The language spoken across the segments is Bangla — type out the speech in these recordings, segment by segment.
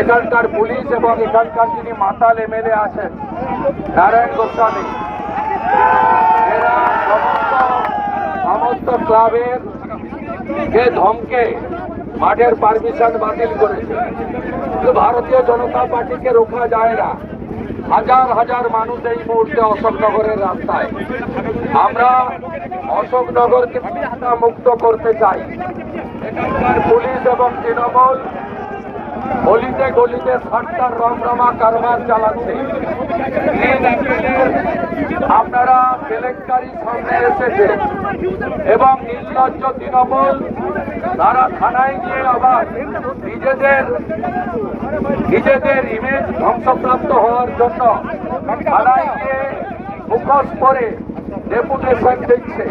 এখানকার পুলিশ এবং এখানকার যিনি মাতাল এমএলএ আছেন, নারায়ণ গোস্বামী সমস্ত ক্লাবের যে ধমকে মাঠের পারমিশন বাতিল করেছে। ভারতীয় জনতা পার্টিকে রোখা যায় না। হাজার হাজার মানুষ এই মুহূর্তে অশোকনগরের রাস্তায়। আমরা অশোকনগরকে মুক্ত করতে চাই। এখানকার পুলিশ এবং তৃণমূল গলিতে গলিতে সাতটার রমরমা কারবার চালাচ্ছে। আপনারা কেলেঙ্কারি সামনে এসেছে এবং নির্লজ্জ তৃণমূল তারা থানায় গিয়ে আবার নিজেদের নিজেদের ইমেজ ধ্বংসপ্রাপ্ত হওয়ার জন্য থানায় গিয়ে মুখোশ করে ডেপুটেশন দিচ্ছে।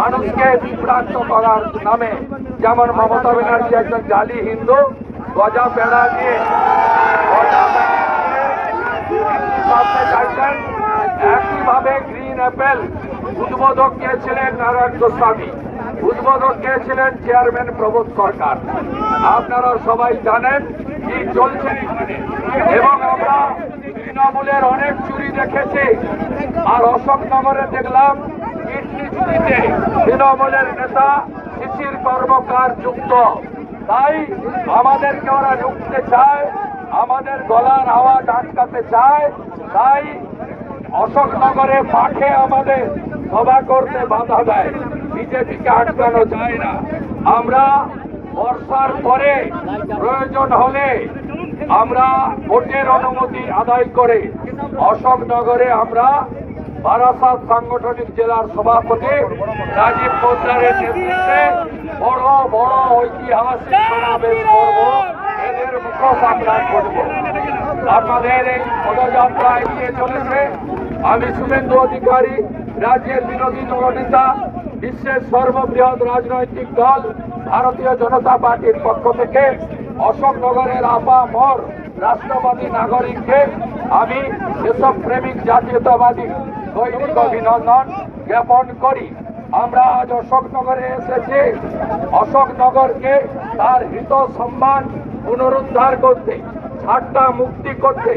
মানুষকে বিভ্রান্ত করার নামে যেমন মমতা ব্যানার্জি একজন জালি হিন্দু গজা পেড়া চাইছেন একইভাবে গ্রিন অ্যাপেল উদ্বোধক কে ছিলেন নারায়ণ গোস্বামী উদ্বোধক কে ছিলেন চেয়ারম্যান প্রবোধ সরকার। আপনারা সবাই জানেন কি চলছে। এবং আমরা তৃণমূলের অনেক চুরি দেখেছি। আর অশোকনগরে দেখলাম কিডনি চুরিতে। তৃণমূলের নেতা শিশির কর্মকার যুক্ত। তাই আমাদেরকে ওরা ঢুকতে চায়, আমাদের গলার আওয়াজ আটকাতে চায়, তাই অশোকনগরে মাঠে আমাদের সভা করতে বাধা দেয়। বিজেপিকে আটকানো যায় না। আমরা বর্ষার পরে প্রয়োজন হলে আমরা ভোটের অনুমতি আদায় করে অশোকনগরে আমরা বারাসাত সাংগঠনিক জেলার সভাপতি রাজীব পোদ্দারের নেতৃত্বে বড় বড় ঐতিহাসিক সমাবেশ এদের মুখোশ আমরা করব। আপনাদের এই পদযাত্রা এগিয়ে চলেছে। আমি শুভেন্দু অধিকারী, রাজ্যের বিরোধী দলনেতা, বিশ্বের সর্ববৃহৎ রাজনৈতিক দল, ভারতীয় জনতা পার্টির পক্ষ থেকে অশোকনগরের আপা মর রাষ্ট্রবাদী নাগরিককে আমি এসব প্রেমিক জাতীয়তাবাদী দৈনিক অভিনন্দন জ্ঞাপন করি। আমরা আজ অশোকনগরে এসেছি। অশোকনগরকে তার হিত সম্মান পুনরুদ্ধার করতে ছাড়টা মুক্তি করতে,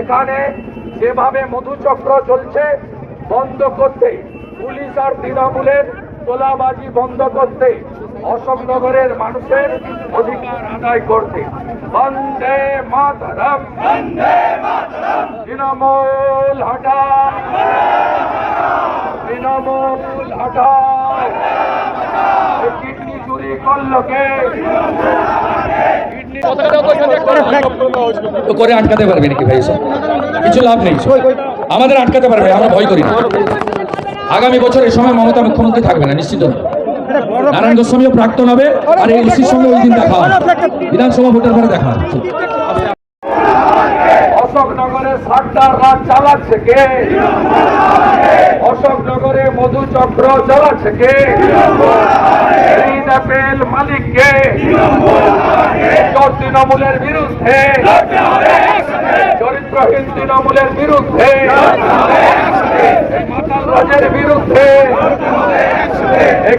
এখানে যেভাবে মধুচক্র চলছে, বন্ধ করতে, পুলিশ আর তৃণমূলের তোলাবাজি বন্ধ করতে অশোকনগরের মানুষের অধিকার আদায় করতে। বন্দে মাতরম। তৃণমূল হটাও। তৃণমূল এই কিডনি চুরি করল কে? কিডনি করে আটকাতে পারবে নাকি ভাই কিছু লাভ নেই। আমাদের আটকাতে পারবে আমরা ভয় করি না। আগামী বছর এই সময় মমতা মুখ্যমন্ত্রী থাকবে না নিশ্চিত নারায়ণ গোস্বামীও প্রাক্তন হবে আর এই ইসির সঙ্গে ওই দিন দেখা হবে। বিধানসভা ভোটের পরে দেখা হবে। অশোকনগরে সাতটার রাত চালাচ্ছে কে? অশোকনগরে মধুচক্র চালাচ্ছে কে? অ্যাপেল মালিক কে? তৃণমূলের বিরুদ্ধে? চরিত্রহীন তৃণমূলের বিরুদ্ধে মাতাল রাজের বিরুদ্ধে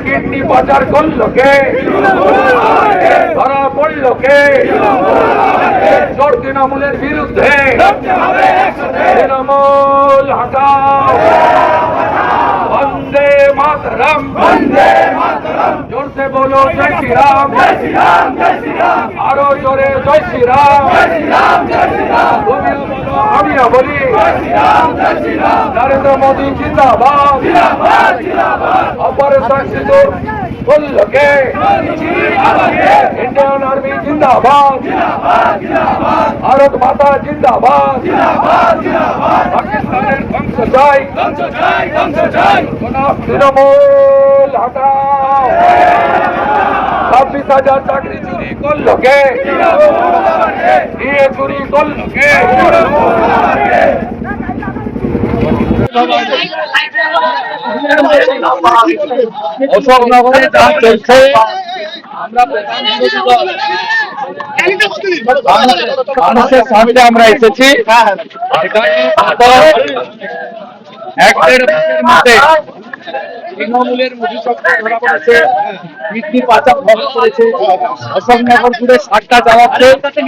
কিডনি পাচার করল কে ধরা পড়ল কে তৃণমূলের বিরুদ্ধে তৃণমূল হটাও। বন্দে মাতরম। বন্দে মাতরম। জোর সে বলো জয় শ্রী রাম জয় শ্রী রাম জয় শ্রী রাম আরও জোরে জয় শ্রী রাম জয় শ্রী রাম জয় শ্রী রাম তুমিও বলো আমিও বলি। জয় শ্রী রাম জয় শ্রী রাম নরেন্দ্র মোদী জিন্দাবাদ। জিন্দাবাদ জিন্দাবাদ। অপারেশন সিঁদুর করল কে ইন্ডিয়ান আর্মি জিন্দাবাদ। ভারত মাতা জিন্দাবাদ পাকিস্তানের ধ্বংস চাই তৃণমূল হটাও ছাব্বিশ হাজার চাকরি চুরি করল কে চুরি করল কে অশোকনগরে যা চলছে আমরা প্রধান বিরোধী দল মানুষের সামনে আমরা এসেছি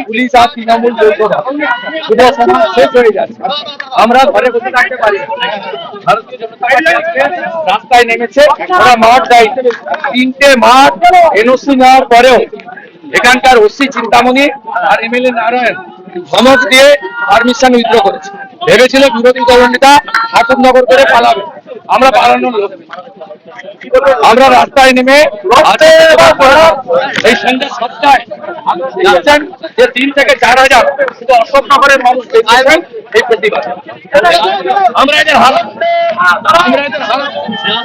পুলিশ আর তৃণমূল রাস্তায় নেমেছে। মাঠ তিনটে মাঠ, এনওসি নেওয়ার পরেও এখানকার ওসি চিন্তামণি আর এমএলএ নারায়ণ ধমক দিয়ে পারমিশন উইথড্র করেছে। ভেবেছিল বিরোধী দলনেতা ঠাকুরনগর করে পালাবে। আমরা পালানোর লোক আমরা রাস্তায় নেমে এই সন্ধ্যা সপ্তাহে যে তিন থেকে চার হাজার। শুধু অশোকনগরের মানুষ এই প্রতিবাদ। আমরা এদের হারাম আমরা এদের হারাম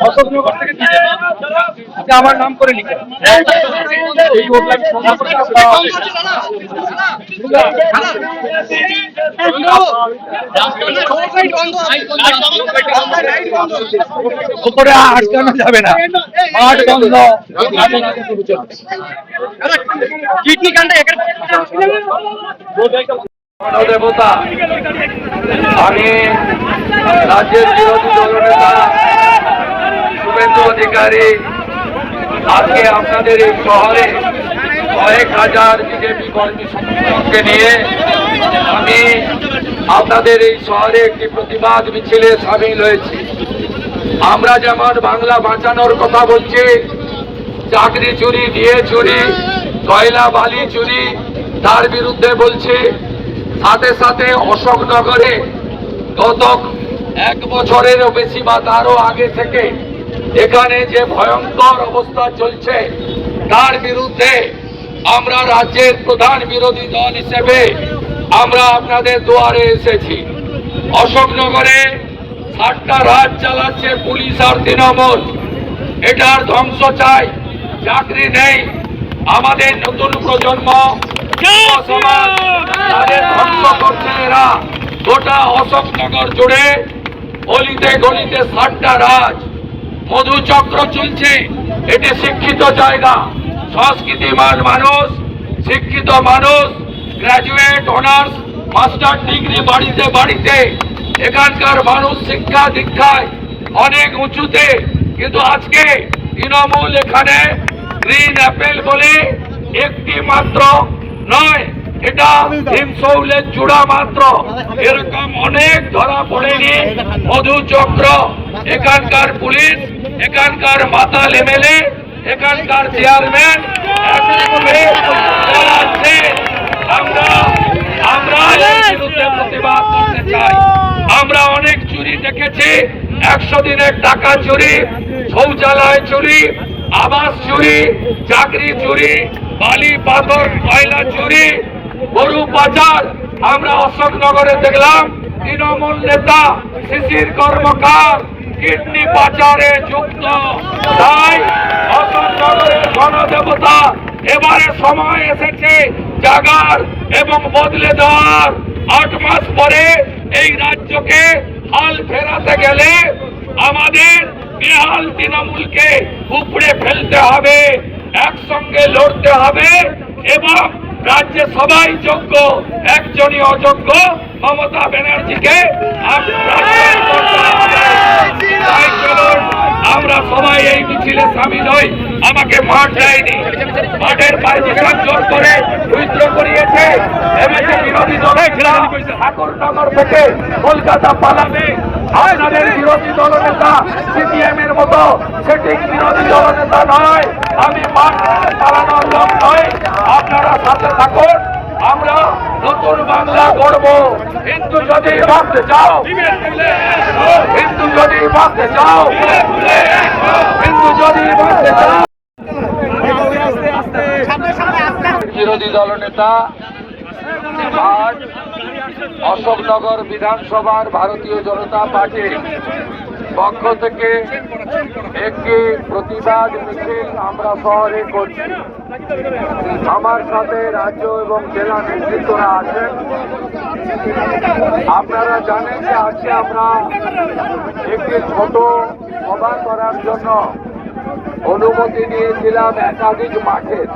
অশোকনগর থেকে নিয়ে আমার নাম করে লিখে এই উপরে আটকানো যাবে না। আট বন্ধ। কিডনি কাণ্ডে দেবতা আমি রাজ্যের বিরোধী দলনেতা শুভেন্দু অধিকারী আজকে আপনাদের এই শহরে কয়েক হাজার বিজেপি কর্মী সমর্থককে নিয়ে আমি আপনাদের এই শহরে একটি প্রতিবাদ মিছিলে সামিল হয়েছি। আমরা যেমন বাংলা বাঁচানোর কথা বলছি, চাকরি চুরি দিয়ে চুরি কয়লা বালি চুরি, তার বিরুদ্ধে বলছি সাথে সাথে অশোকনগরে গত এক বছরেরও বেশি বা তারও আগে থেকে এখানে যে ভয়ঙ্কর অবস্থা চলছে, তার বিরুদ্ধে আমরা রাজ্যের প্রধান বিরোধী দল হিসেবে আমরা আপনাদের দুয়ারে এসেছি। অশোকনগরে সাতটা রাজ চালাচ্ছে পুলিশ আর তৃণমূল। এটার ধ্বংস চাই, চাকরি নেই। আমাদের নতুন প্রজন্ম গোটা অশোকনগর জুড়ে গলিতে গলিতে সাতটা রাজ। মধুচক্র চলছে। এটি শিক্ষিত জায়গা। সংস্কৃতিমান মানুষ, শিক্ষিত মানুষ গ্রাজুয়েট অনার্স মাস্টার ডিগ্রি বাড়িতে বাড়িতে। এখানকার মানুষ শিক্ষা দীক্ষায় অনেক উঁচুতে। কিন্তু আজকে তৃণমূল এখানে গ্রিন অ্যাপেল বলে একটি মাত্র নয়, এটা হিমসৌলের চূড়া মাত্র। এরকম অনেক ধরা পড়েনি মধুচক্র এখানকার পুলিশ, এখানকার মাতাল এমএলএ, এখানকার চেয়ারম্যান আমরা আমরা প্রতিবাদ করতে চাই। আমরা অনেক চুরি দেখেছি, একশো দিনের টাকা চুরি, শৌচালয় চুরি আবাস চুরি, চাকরি চুরি, বালি, পাথর, কয়লা চুরি, গরু, পাচার। আমরা অশোকনগরে দেখলাম, তৃণমূল নেতা, শিশির কর্মকার, কিডনি পাচারে যুক্ত। তাই অশোকনগরের গণদেবতা এবারে সময় এসেছে জাগার এবং বদলে দেওয়ার। আট মাস পরে এই রাজ্যকে হাল ফেরাতে গেলে আমাদের বেহাল তৃণমূলকে উপড়ে ফেলতে হবে, একসঙ্গে লড়তে হবে এবং রাজ্যে সবাই যোগ্য, একজনই অযোগ্য মমতা ব্যানার্জিকে আমরা আমরা সবাই এই মিছিলে সামিল হই। আমাকে মাঠ দেয়নি। মাঠের পারমিশন জোর করে উইথড্র করিয়েছে। এমএলএ বিরোধী দলের ঠাকুরনগর থেকে কলকাতা পালাবে। আপনাদের বিরোধী দলনেতা সিপিএম এর মতো সেটিং বিরোধী দলনেতা নয়। আমি মাঠ পালানোর লোক নয় আপনারা সাথে থাকুন। আমরা নতুন বাংলা গড়ব। হিন্দু যদি ভাবতে চাও, হিন্দু যদি ভাবতে চাও, হিন্দু যদি ভাবতে চাও। বিরোধী দলনেতা আজ অশোকনগর বিধানসভার ভারতীয় জনতা পার্টির পক্ষ থেকে একটি প্রতিবাদ মিছিল আমরা শহরে করছি। আমার সাথে রাজ্য এবং জেলা নেতৃত্বরা আছেন। আপনারা জানেন যে আজকে আমরা একটি ছোট সভা করার জন্য অনুমতি নিয়েছিলাম একাধিক মাঠের